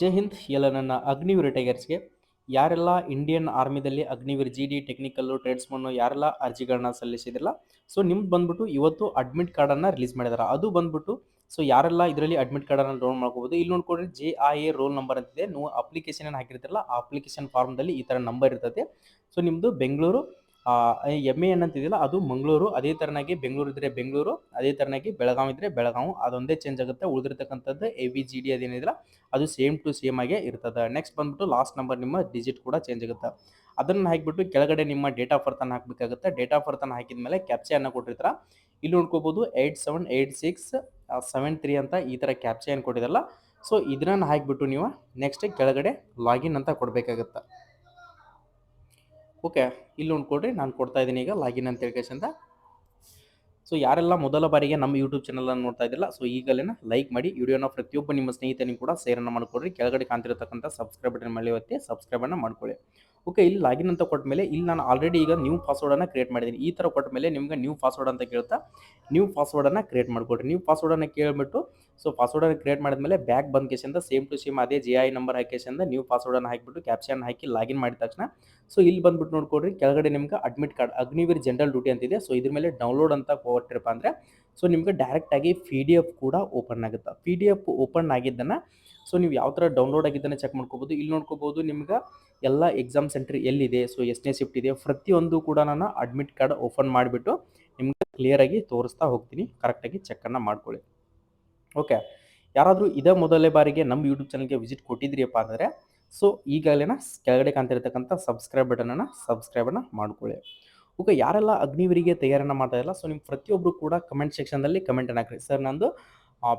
ಜೈ ಹಿಂದ್. ಎಲ್ಲ ನನ್ನ ಅಗ್ನಿವೀರ್ ಟೈಗರ್ಸ್ಗೆ. ಯಾರೆಲ್ಲ Indian ಆರ್ಮಿದಲ್ಲಿ Agniveer G D technical tradesman ಯಾರೆಲ್ಲ ಅರ್ಜಿಗಳನ್ನ ಸಲ್ಲಿಸಿದ್ರಲ್ಲ ಸೊ ನಿಮ್ದು ಬಂದ್ಬಿಟ್ಟು ಇವತ್ತು ಅಡ್ಮಿಟ್ ಕಾರ್ಡನ್ನು ರಿಲೀಸ್ ಮಾಡಿದ್ದಾರೆ ಅದು ಬಂದ್ಬಿಟ್ಟು ಸೊ ಯಾರೆಲ್ಲ ಇದರಲ್ಲಿ ಅಡ್ಮಿಟ್ ಕಾರ್ಡನ್ನು ಡೌನ್ ಮಾಡ್ಕೋಬೋದು. ಇಲ್ಲಿ ನೋಡ್ಕೊಂಡ್ರೆ ಜೆ ಆ ಎ ರೋಲ್ ನಂಬರ್ ಅಂತಿದೆ. ನೀವು ಅಪ್ಲಿಕೇಶನ್ ಏನು ಹಾಕಿರ್ತೀರಲ್ಲ, ಆ ಅಪ್ಲಿಕೇಶನ್ ಫಾರ್ಮ್ದಲ್ಲಿ ಈ ಥರ ನಂಬರ್ ಇರ್ತದೆ ಸೊ ನಿಮ್ಮದು ಬೆಂಗಳೂರು ಎಂ ಎ ಏನಂತಿದೆಯಲ್ಲ ಅದು ಮಂಗಳೂರು, ಅದೇ ತರನಾಗಿ ಬೆಂಗಳೂರು ಇದ್ರೆ ಬೆಂಗಳೂರು, ಅದೇ ತರನಾಗಿ ಬೆಳಗಾವಿ ಇದ್ರೆ ಬೆಳಗಾವಿ ಅದೊಂದೇ ಚೇಂಜ್ ಆಗುತ್ತೆ. ಉಳಿದಿರ್ತಕ್ಕಂಥದ್ದು ಎ ವಿ ಜಿ ಡಿ ಅದೇನಿದಿಲ್ಲ ಅದು ಸೇಮ್ ಟು ಸೇಮ್ ಆಗೇ ಇರ್ತದೆ. ನೆಕ್ಸ್ಟ್ ಬಂದ್ಬಿಟ್ಟು ಲಾಸ್ಟ್ ನಂಬರ್ ನಿಮ್ಮ ಡಿಜಿಟ್ ಕೂಡ ಚೇಂಜ್ ಆಗುತ್ತೆ. ಅದನ್ನು ಹಾಕಿಬಿಟ್ಟು ಕೆಳಗಡೆ ನಿಮ್ಮ ಡೇಟ್ ಆಫ್ ಬರ್ತನ್ನು ಹಾಕಬೇಕಾಗುತ್ತೆ. ಡೇಟ್ ಆಫ್ ಬರ್ತನ್ನು ಹಾಕಿದ ಮೇಲೆ ಕ್ಯಾಪ್ಚೆಯನ್ನು ಕೊಟ್ಟಿರ್ತಾರೆ. ಇಲ್ಲಿ ನೋಡ್ಕೋಬೋದು eight seven eight six seven three ಅಂತ ಈ ಥರ ಕ್ಯಾಪ್ಚೆ ಏನು ಸೊ ಇದನ್ನ ಹಾಕಿಬಿಟ್ಟು ನೀವು ನೆಕ್ಸ್ಟ್ ಕೆಳಗಡೆ ಲಾಗಿನ್ ಅಂತ ಕೊಡಬೇಕಾಗುತ್ತೆ. ಓಕೆ, ಇಲ್ಲಿ ಕೊಡ್ರಿ ನಾನು ಕೊಡ್ತಾ ಇದ್ದೀನಿ ಈಗ ಲಾಗಿನ್ ಅಂತ ಹೇಳ್ಕೇಶಂತ ಸೊ ಯಾರೆಲ್ಲ ಮೊದಲ ಬಾರಿಗೆ ನಮ್ಮ ಯೂಟ್ಯೂಬ್ ಚಾನಲನ್ನು ನೋಡ್ತಾ ಇದ್ದಿಲ್ಲ ಸೊ ಈಗಲೇ ಲೈಕ್ ಮಾಡಿ ವಿಡಿಯೋನ ಪ್ರತಿಯೊಬ್ಬ ನಿಮ್ಮ ಸ್ನೇಹಿತನಿಗೂ ಕೂಡ ಶೇರನ್ನು ಮಾಡ್ಕೊಡ್ರಿ ಕೆಳಗಡೆ ಕಾಣ್ತಿರತಕ್ಕಂಥ ಸಬ್ಸ್ಕ್ರೈಬ್ ಬಟನ್ ಮೇಲೆ ಒತ್ತಿ ಸಬ್ಸ್ಕ್ರೈಬನ್ನು ಮಾಡ್ಕೊಳ್ಳಿ. ಓಕೆ, ಇಲ್ಲಿ ಲಾಗಿನ್ ಅಂತ ಕೊಟ್ಟ ಮೇಲೆ ಇಲ್ಲಿ ನಾನು ಆಲ್ರೆಡಿ ಈಗ ನ್ಯೂ ಪಾಸ್ವರ್ಡನ್ನು ಕ್ರಿಯೇಟ್ ಮಾಡಿದ್ದೀನಿ. ಈ ಥರ ಕೊಟ್ಟ ಮೇಲೆ ನಿಮ್ಗೆ ನ್ಯೂ ಪಾಸ್ವರ್ಡ್ ಅಂತ ಕೇಳ್ತಾ ನ್ಯೂ ಪಾಸ್ವರ್ಡನ್ನು ಕ್ರಿಯೇಟ್ ಮಾಡ್ಕೊಡ್ರಿ. ನ್ಯೂ ಪಾಸ್ವರ್ಡನ್ನು ಕೇಳಿಬಿಟ್ಟು ಸೊ ಪಾಸ್ವರ್ಡನ್ನು ಕ್ರಿಯೇಟ್ ಮಾಡಿದ್ಮೇಲೆ ಬ್ಯಾಕ್ ಬಂದ ಕೇಸಿಂದ ಸೇಮ್ ಟು ಸೇಮ್ ಅದೇ ಜಿ ಐ ನಂಬರ್ ಹಾಕೇಸಿಂದ ನ್ಯೂ ಪಾಸ್ವರ್ಡನ್ನು ಹಾಕಿಬಿಟ್ಟು ಕ್ಯಾಪ್ಷನ್ ಹಾಕಿ ಲಾಗಿನ್ ಮಾಡಿದ ತಕ್ಷಣ ಸೊ ಇಲ್ಲಿ ಬಂದ್ಬಿಟ್ಟು ನೋಡ್ಕೊಡ್ರಿ, ಕೆಳಗಡೆ ನಿಮ್ಗೆ admit card Agniveer general duty ಅಂತಿದೆ ಸೊ ಇದ್ರ ಮೇಲೆ ಡೌನ್ಲೋಡ್ ಅಂತ ಕೊಟ್ಟಿರಪ್ಪ ಅಂದರೆ ಸೊ ನಿಮ್ಗೆ ಡೈರೆಕ್ಟಾಗಿ ಪಿ ಡಿ ಎಫ್ ಕೂಡ ಓಪನ್ ಆಗುತ್ತೆ. ಪಿ ಡಿ ಎಫ್ ಓಪನ್ ಆಗಿದ್ದನ್ನು ಸೊ ನೀವು ಯಾವ ಥರ ಡೌನ್ಲೋಡ್ ಆಗಿದ್ದಾನೆ ಚೆಕ್ ಮಾಡ್ಕೋಬೋದು. ಇಲ್ಲಿ ನೋಡ್ಕೋಬೋದು ನಿಮ್ಗೆ ಎಲ್ಲ ಎಕ್ಸಾಮ್ ಸೆಂಟರ್ ಎಲ್ಲಿದೆ? ಸೊ ಎಷ್ಟನೇ ಶಿಫ್ಟ್ ಇದೆ? ಪ್ರತಿಯೊಂದು ಕೂಡ ನಾನು ಅಡ್ಮಿಟ್ ಕಾರ್ಡ್ ಓಪನ್ ಮಾಡಿಬಿಟ್ಟು ನಿಮ್ಗೆ ಕ್ಲಿಯರಾಗಿ ತೋರಿಸ್ತಾ ಹೋಗ್ತೀನಿ. ಕರೆಕ್ಟಾಗಿ ಚೆಕ್ಕನ್ನು ಮಾಡ್ಕೊಳ್ಳಿ. ಓಕೆ ಯಾರಾದರೂ ಇದೇ ಮೊದಲೇ ಬಾರಿಗೆ ನಮ್ಮ ಯೂಟ್ಯೂಬ್ ಚಾನಲ್ಗೆ ವಿಸಿಟ್ ಕೊಟ್ಟಿದ್ರಿಯಪ್ಪ ಅಂದರೆ ಸೊ ಈಗಾಗಲೇ ಕೆಳಗಡೆ ಕಾಣ್ತಿರ್ತಕ್ಕಂಥ ಸಬ್ಸ್ಕ್ರೈಬ್ ಬಟನನ್ನು ಸಬ್ಸ್ಕ್ರೈಬನ್ನು ಮಾಡ್ಕೊಳ್ಳಿ. ಓಕೆ ಯಾರೆಲ್ಲ ಅಗ್ನಿವರಿಗೆ ತಯಾರನ್ನು ಮಾಡ್ತಾ ಇಲ್ಲ ಸೊ ನಿಮ್ಮ ಪ್ರತಿಯೊಬ್ಬರು ಕೂಡ ಕಮೆಂಟ್ ಸೆಕ್ಷನ್ದಲ್ಲಿ ಕಮೆಂಟನ್ನು ಹಾಕ್ರಿ. ಸರ್ ನಂದು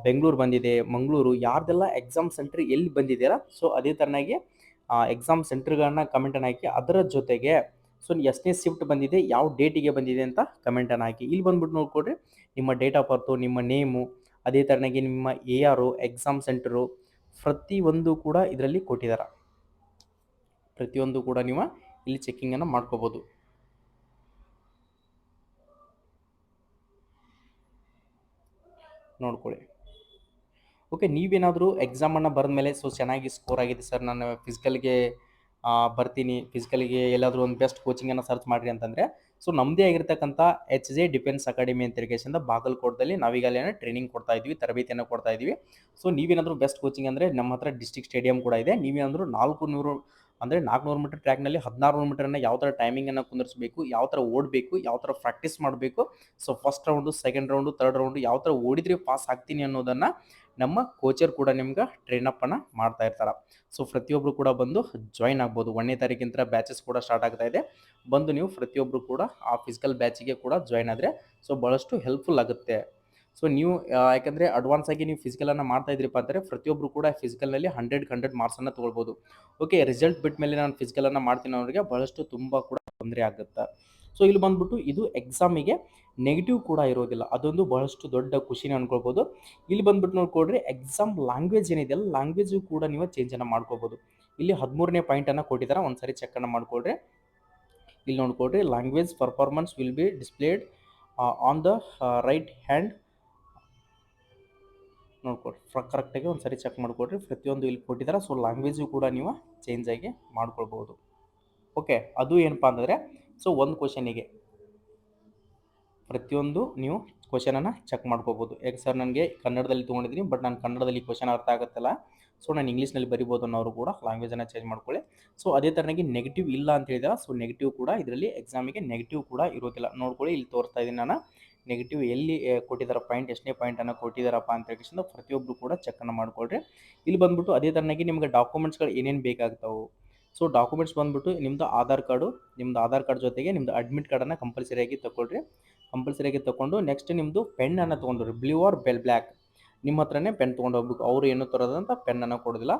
ಬೆಂಗಳೂರು ಬಂದಿದೆ, ಮಂಗಳೂರು, ಯಾರ್ದೆಲ್ಲ ಎಕ್ಸಾಮ್ ಸೆಂಟರ್ ಎಲ್ಲಿ ಬಂದಿದ್ದೀರಾ ಸೊ ಅದೇ ಥರನಾಗಿ ಎಕ್ಸಾಮ್ ಸೆಂಟರ್ಗಳನ್ನ ಕಮೆಂಟನ್ನು ಹಾಕಿ, ಅದರ ಜೊತೆಗೆ ಸೊ ಎಷ್ಟನೇ ಶಿಫ್ಟ್ ಬಂದಿದೆ, ಯಾವ ಡೇಟಿಗೆ ಬಂದಿದೆ ಅಂತ ಕಮೆಂಟನ್ನು ಹಾಕಿ. ಇಲ್ಲಿ ಬಂದ್ಬಿಟ್ಟು ನೋಡ್ಕೊಡ್ರಿ ನಿಮ್ಮ ಡೇಟ್ ಆಫ್ ಬರ್ತು ನಿಮ್ಮ ನೇಮು ಅದೇ ಥರನಾಗಿ ನಿಮ್ಮ ಎ ಆರು ಎಕ್ಸಾಮ್ ಸೆಂಟರು ಪ್ರತಿಯೊಂದು ಕೂಡ ಇದರಲ್ಲಿ ಕೊಟ್ಟಿದ್ದಾರೆ ಪ್ರತಿಯೊಂದು ಕೂಡ ನೀವು ಇಲ್ಲಿ ಚೆಕ್ಕಿಂಗನ್ನು ಮಾಡ್ಕೋಬೋದು. ನೋಡ್ಕೊಳ್ಳಿ ಓಕೆ ನೀವೇನಾದರೂ ಎಕ್ಸಾಮನ್ನು ಬರೆದ ಮೇಲೆ ಸೊ ಚೆನ್ನಾಗಿ ಸ್ಕೋರ್ ಆಗಿದೆ ಸರ್ ನಾನು ಫಿಸಿಕಲ್ಗೆ ಬರ್ತೀನಿ. ಫಿಸಿಕಲ್ಗೆ ಎಲ್ಲಾದರೂ ಒಂದು ಬೆಸ್ಟ್ ಕೋಚಿಂಗನ್ನು ಸರ್ಚ್ ಮಾಡಿರಿ ಅಂತಂದರೆ ಸೊ ನಮ್ಮದೇ ಆಗಿರ್ತಕ್ಕಂಥ ಎಚ್ ಜೆ ಡಿಫೆನ್ಸ್ ಅಕಾಡೆಮಿ ಅಂತ ಇರಿಗೇಷನ್ದ ಬಾಗಲಕೋಟದಲ್ಲಿ ನಾವೀಗಲೇ ಟ್ರೈನಿಂಗ್ ಕೊಡ್ತಾ ಇದ್ವಿ ತರಬೇತಿಯನ್ನು ಕೊಡ್ತಾ ಇದ್ವಿ ಸೊ ನೀವೇನಾದರೂ ಬೆಸ್ಟ್ ಕೋಚಿಂಗ್ ಅಂದರೆ ನಮ್ಮ ಹತ್ರ ಡಿಸ್ಟಿಕ್ ಸ್ಟೇಡಿಯಂ ಕೂಡ ಇದೆ. ನೀವೇನಾದರೂ ನಾಲ್ಕು ನೂರು ಅಂದರೆ ನಾಲ್ಕುನೂರು ಮೀಟರ್ ಟ್ರ್ಯಾಕ್ನಲ್ಲಿ ಹದಿನಾರು ನೂರು ಮೀಟರನ್ನು ಯಾವ ಥರ ಟೈಮಿಂಗನ್ನು ಕುಂದಿರಿಸಬೇಕು ಯಾವ ಥರ ಓಡಬೇಕು ಯಾವ ಥರ ಪ್ರಾಕ್ಟೀಸ್ ಮಾಡಬೇಕು so first round second round third round ಯಾವ ಥರ ಓಡಿದ್ರೆ ಪಾಸ್ ಆಗ್ತೀನಿ ಅನ್ನೋದನ್ನು ನಮ್ಮ ಕೋಚರ್ ಕೂಡ ನಿಮ್ಗೆ ಅನ್ನು ಮಾಡ್ತಾ ಇರ್ತಾರೆ. ಸೊ ಪ್ರತಿಯೊಬ್ಬರು ಕೂಡ ಬಂದು ಜಾಯಿನ್ ಆಗ್ಬೋದು. ಒಂದನೇ ತಾರೀಕಿಂತ ಬ್ಯಾಚಸ್ ಕೂಡ ಸ್ಟಾರ್ಟ್ ಆಗ್ತಾ ಇದೆ. ಬಂದು ನೀವು ಪ್ರತಿಯೊಬ್ಬರು ಕೂಡ ಆ ಫಿಸಿಕಲ್ ಬ್ಯಾಚಿಗೆ ಕೂಡ ಜಾಯಿನ್ ಆದರೆ ಸೊ ಭಾಳಷ್ಟು ಹೆಲ್ಪ್ಫುಲ್ ಆಗುತ್ತೆ. ಸೊ ನೀವು ಯಾಕಂದರೆ ಅಡ್ವಾನ್ಸ್ ಆಗಿ ನೀವು ಫಿಸಿಕಲನ್ನು ಮಾಡ್ತಾ ಇದ್ರಿಪ್ಪ ಅಂದರೆ ಪ್ರತಿಯೊಬ್ಬರು ಕೂಡ ಫಿಸಿಕಲ್ನಲ್ಲಿ ಹಂಡ್ರೆಡ್ ಹಂಡ್ರೆಡ್ ಮಾರ್ಕ್ಸನ್ನು ತೊಗೊಳ್ಬೋದು. ಓಕೆ ರಿಸಲ್ಟ್ ಬಿಟ್ಟ ಮೇಲೆ ನಾನು ಫಿಸಿಕಲನ್ನು ಮಾಡ್ತೀನಿ ಅವರಿಗೆ ಭಾಳಷ್ಟು ತುಂಬ ಕೂಡ ತೊಂದರೆ ಆಗುತ್ತೆ? ಸೊ ಇಲ್ಲಿ ಬಂದ್ಬಿಟ್ಟು ಇದು ಎಕ್ಸಾಮಿಗೆ ನೆಗೆಟಿವ್ ಕೂಡ ಇರೋದಿಲ್ಲ. ಅದೊಂದು ಬಹಳಷ್ಟು ದೊಡ್ಡ ಖುಷಿನ ಅನ್ಕೊಳ್ಬೋದು. ಇಲ್ಲಿ ಬಂದ್ಬಿಟ್ಟು ನೋಡ್ಕೊಡ್ರಿ ಎಕ್ಸಾಮ್ ಲ್ಯಾಂಗ್ವೇಜ್ ಏನಿದೆಯಲ್ಲ ಲ್ಯಾಂಗ್ವೇಜು ಕೂಡ ನೀವು ಚೇಂಜನ್ನು ಮಾಡ್ಕೋಬೋದು ಇಲ್ಲಿ ಹದಿಮೂರನೇ ಪಾಯಿಂಟನ್ನು ಕೊಟ್ಟಿದ್ದಾರೆ ಒಂದು ಸರಿ ಚೆಕ್ಕನ್ನು ಮಾಡ್ಕೊಡ್ರಿ ಇಲ್ಲಿ ನೋಡ್ಕೊಡ್ರಿ language performance will be displayed on the right hand ನೋಡ್ಕೊಡ್ರಿ ಕರೆಕ್ಟಾಗಿ ಒಂದು ಸರಿ ಚೆಕ್ ಮಾಡಿಕೊಡ್ರಿ. ಪ್ರತಿಯೊಂದು ಇಲ್ಲಿ ಕೊಟ್ಟಿದ್ದಾರೆ ಸೊ ಲ್ಯಾಂಗ್ವೇಜು ಕೂಡ ನೀವು ಚೇಂಜಾಗಿ ಮಾಡ್ಕೊಳ್ಬೋದು. ಓಕೆ ಅದು ಏನಪ್ಪ ಅಂದರೆ ಸೊ ಒಂದು ಕ್ವಶನಿಗೆ ಪ್ರತಿಯೊಂದು ನೀವು ಕ್ವಶನನ್ನು ಚೆಕ್ ಮಾಡ್ಕೋಬೋದು. ಯಾಕೆ ಸರ್ ನನಗೆ ಕನ್ನಡದಲ್ಲಿ ತೊಗೊಂಡಿದ್ದೀನಿ ಬಟ್ ನಾನು ಕನ್ನಡದಲ್ಲಿ ಕ್ವಶನ್ ಅರ್ಥ ಆಗುತ್ತಲ್ಲ ಸೊ ನಾನು ಇಂಗ್ಲೀಷ್ನಲ್ಲಿ ಬರಿಬೋದು ಅನ್ನೋರು ಕೂಡ ಲ್ಯಾಂಗ್ವೇಜನ್ನು ಚೇಂಜ್ ಮಾಡ್ಕೊಳ್ಳಿ. ಸೊ ಅದೇ ಥರನಾಗಿ ನೆಗೆಟಿವ್ ಇಲ್ಲ ಅಂತ ಹೇಳಿದಾರೆ ಸೊ ನೆಗೆಟಿವ್ ಕೂಡ ಇದರಲ್ಲಿ ಎಕ್ಸಾಮಿಗೆ ನೆಗೆಟಿವ್ ಕೂಡ ಇರೋದಿಲ್ಲ. ನೋಡ್ಕೊಳ್ಳಿ, ಇಲ್ಲಿ ತೋರಿಸ್ತಾ ಇದ್ದೀನಿ ನಾನು. ನೆಗೆಟಿವ್ ಎಲ್ಲಿ ಕೊಟ್ಟಿದ್ದಾರೆ ಪಾಯಿಂಟ್ ಎಷ್ಟನೇ ಪಾಯಿಂಟನ್ನು ಕೊಟ್ಟಿದ್ದಾರಪ್ಪ ಅಂತ ಹೇಳಿದ ಪ್ರತಿಯೊಬ್ಬರು ಕೂಡ ಚೆಕ್ಕನ್ನು ಮಾಡ್ಕೊಳ್ರಿ. ಇಲ್ಲಿ ಬಂದ್ಬಿಟ್ಟು ಅದೇ ಥರನಾಗಿ ನಿಮಗೆ ಡಾಕ್ಯುಮೆಂಟ್ಸ್ಗಳು ಏನೇನು ಬೇಕಾಗ್ತಾವೆ? ಸೊ ಡಾಕ್ಯುಮೆಂಟ್ಸ್ ಬಂದ್ಬಿಟ್ಟು ನಿಮ್ಮದು ಆಧಾರ್ ಕಾರ್ಡು ನಿಮ್ಮದು ಆಧಾರ್ ಕಾರ್ಡ್ ಜೊತೆಗೆ ನಿಮ್ಮದು ಅಡ್ಮಿಟ್ ಕಾರ್ಡನ್ನು ಕಂಪಲ್ಸರಿಯಾಗಿ ತೊಗೊಳ್ರಿ ಕಂಪಲ್ಸರಿಯಾಗಿ ತೊಗೊಂಡು ನೆಕ್ಸ್ಟ್ ನಿಮ್ಮದು ಪೆನ್ನನ್ನು ತೊಗೊಂಡ್ರಿ. ಬ್ಲೂ ಆರ್ ಬೆಲ್ ಬ್ಲ್ಯಾಕ್ ನಿಮ್ಮ ಹತ್ರನೇ ಪೆನ್ ತೊಗೊಂಡು ಹೋಗ್ಬೇಕು. ಅವರು ಏನು ತರೋದಂತ ಪೆನ್ನನ್ನು ಕೊಡೋದಿಲ್ಲ.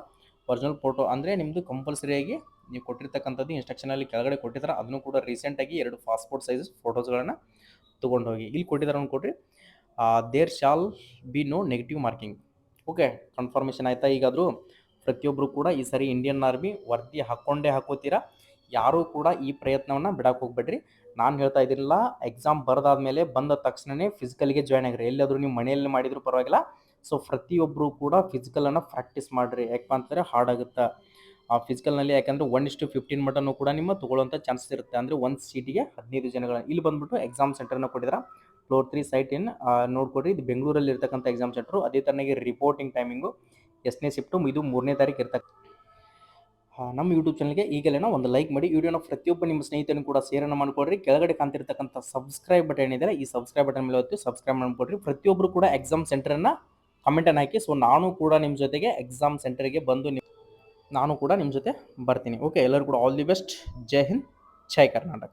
ಒರಿಜಿನಲ್ ಫೋಟೋ ಅಂದರೆ ನಿಮ್ಮದು ಕಂಪಲ್ಸರಿಯಾಗಿ ನೀವು ಕೊಟ್ಟಿರ್ತಕ್ಕಂಥದ್ದು ಇನ್ಸ್ಟ್ರಕ್ಷನಲ್ಲಿ ಕೆಳಗಡೆ ಕೊಟ್ಟಿದ್ದಾರೆ ಅದನ್ನು ಕೂಡ ರೀಸೆಂಟಾಗಿ ಎರಡು ಪಾಸ್ಪೋರ್ಟ್ ಸೈಜ್ ಫೋಟೋಸ್ಗಳನ್ನು ತೊಗೊಂಡು ಹೋಗಿ. ಇಲ್ಲಿ ಕೊಟ್ಟಿದ್ದಾರೆ ಅಂದ್ಕೊಡ್ರಿ there shall be no negative marking okay confirmation ಆಯಿತಾ? ಈಗಾದರೂ ಪ್ರತಿಯೊಬ್ಬರು ಕೂಡ ಈ ಸರಿ ಇಂಡಿಯನ್ ಆರ್ಮಿ ವರದಿ ಹಾಕ್ಕೊಂಡೇ ಹಾಕೋತೀರಾ? ಯಾರೂ ಕೂಡ ಈ ಪ್ರಯತ್ನವನ್ನು ಬಿಡಕ್ಕೆ ಹೋಗ್ಬೇಡ್ರಿ. ನಾನು ಹೇಳ್ತಾ ಇದ್ದಿರಲಿಲ್ಲ ಎಕ್ಸಾಮ್ ಬರೆದಾದ್ಮೇಲೆ ಬಂದ ತಕ್ಷಣವೇ ಫಿಸಿಕಲ್ಗೆ ಜಾಯ್ನ್ ಆಗಿರಿ. ಎಲ್ಲಾದರೂ ನೀವು ಮನೆಯಲ್ಲಿ ಮಾಡಿದರೂ ಪರವಾಗಿಲ್ಲ. ಸೊ ಪ್ರತಿಯೊಬ್ಬರು ಕೂಡ ಫಿಸಿಕಲನ್ನು ಪ್ರಾಕ್ಟೀಸ್ ಮಾಡಿರಿ. ಯಾಕಪ್ಪ ಅಂತಂದರೆ ಹಾರ್ಡ್ ಆಗುತ್ತೆ? ಆ ಫಿಸಿಕಲ್ನಲ್ಲಿ ಯಾಕಂದರೆ ಒನ್ ಇಷ್ಟು ಫಿಫ್ಟೀನ್ ಮಟನ್ನು ಕೂಡ ನಿಮ್ಮ ತೊಗೊಳ್ಳೋಂಥ ಚಾನ್ಸಸ್ ಇರುತ್ತೆ. ಅಂದರೆ ಒಂದು ಸೀಟಿಗೆ ಹದಿನೈದು ಜನಗಳ, ಇಲ್ಲಿ ಬಂದ್ಬಿಟ್ಟು ಎಕ್ಸಾಮ್ ಸೆಂಟರ್ನ ಕೊಟ್ಟಿದ್ದಾರೆ? ಫ್ಲೋರ್ ತ್ರೀ ಸೈಟ್ ಇನ್ ನೋಡ್ಕೊಡ್ರಿ ಇದು ಬೆಂಗಳೂರಲ್ಲಿ ಇರ್ತಕ್ಕಂಥ ಎಕ್ಸಾಮ್ ಸೆಂಟ್ರು ಅದೇ ಥರನಾಗಿ ರಿಪೋರ್ಟಿಂಗ್ ಟೈಮಿಂಗು ಎಷ್ಟನೇ ಶಿಫ್ಟು ಇದು ಮೂರನೇ ತಾರೀಕು ಇರ್ತಕ್ಕ ನಮ್ಮ ಯೂಟ್ಯೂಬ್ ಚಾನಲ್ಗೆ ಈಗಲೇ ಒಂದು ಲೈಕ್ ಮಾಡಿ ವಿಡಿಯೋನ ಪ್ರತಿಯೊಬ್ಬ ನಿಮ್ಮ ಸ್ನೇಹಿತರು ಕೂಡ ಸೇರನ್ನು ಮಾಡಿಕೊಡ್ರಿ. ಕೆಳಗಡೆ ಕಾಣ್ತಿರ್ತಕ್ಕಂಥ ಸಬ್ಸ್ಕ್ರೈಬ್ ಬಟನ್ ಏನಿದೆ ಈ ಸಬ್ಸ್ಕ್ರೈಬ್ ಬಟನ್ ಮೇಲೆ ಹೊತ್ತು ಸಬ್ಸ್ಕ್ರೈಬ್ ಮಾಡ್ಕೊಡ್ರಿ. ಪ್ರತಿಯೊಬ್ಬರು ಕೂಡ ಎಕ್ಸಾಮ್ ಸೆಂಟರನ್ನು ಕಮೆಂಟನ್ನು ಹಾಕಿ ಸೊ ನಾನು ಕೂಡ ನಿಮ್ಮ ಜೊತೆಗೆ ಎಕ್ಸಾಮ್ ಸೆಂಟರ್ಗೆ ಬಂದು ನಿಮ್ಮ ನಾನು ಕೂಡ ನಿಮ್ಮ ಜೊತೆ ಬರ್ತೀನಿ. ಓಕೆ ಎಲ್ಲರೂ ಕೂಡ ಆಲ್ ದಿ ಬೆಸ್ಟ್ ಜೈ ಹಿಂದ್, ಜೈ ಕರ್ನಾಟಕ.